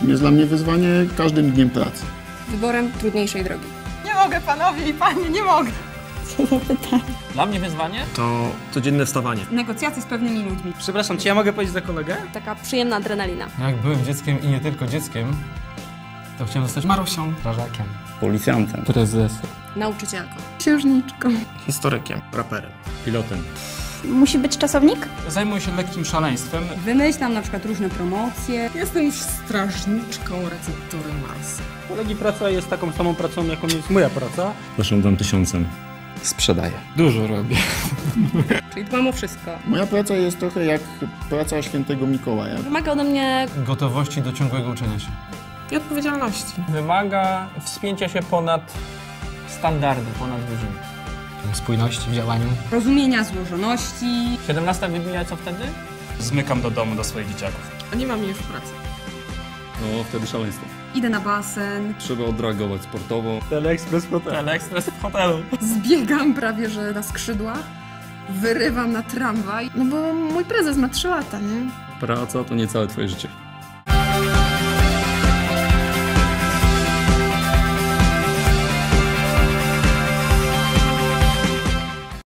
Czym jest dla mnie wyzwanie każdym dniem pracy. Wyborem trudniejszej drogi. Nie mogę, panowie i panie, nie mogę. Dla mnie wyzwanie? To codzienne wstawanie. Negocjacje z pewnymi ludźmi. Przepraszam, czy ja mogę powiedzieć za kolegę? Taka przyjemna adrenalina. Jak byłem dzieckiem i nie tylko dzieckiem, to chciałem zostać Marusią. strażakiem, Policjantem. prezesem. Nauczycielką. Księżniczką. Historykiem. Raperem. Pilotem. Musi być czasownik? Zajmuję się lekkim szaleństwem. Wymyślam na przykład różne promocje. Jestem już strażniczką receptury Marsa. Kolegi praca jest taką samą pracą, jaką jest moja praca. Zarządzam tysiącem. Sprzedaję. Dużo robię. Czyli dbam o wszystko. Moja praca jest trochę jak praca świętego Mikołaja. Wymaga ode mnie Gotowości do ciągłego uczenia się. I odpowiedzialności. Wymaga wspięcia się ponad standardy, ponad wyżyny. Spójności w działaniu. Rozumienia złożoności. 17 wybija co wtedy? Zmykam do domu do swoich dzieciaków. A nie mam już pracy. No, wtedy szaleństwo. Idę na basen. Trzeba odreagować sportowo. Teleexpress Hotel. Teleexpress w hotelu. Zbiegam prawie, że na skrzydłach. Wyrywam na tramwaj. No bo mój prezes ma 3 lata, nie? Praca to nie całe twoje życie.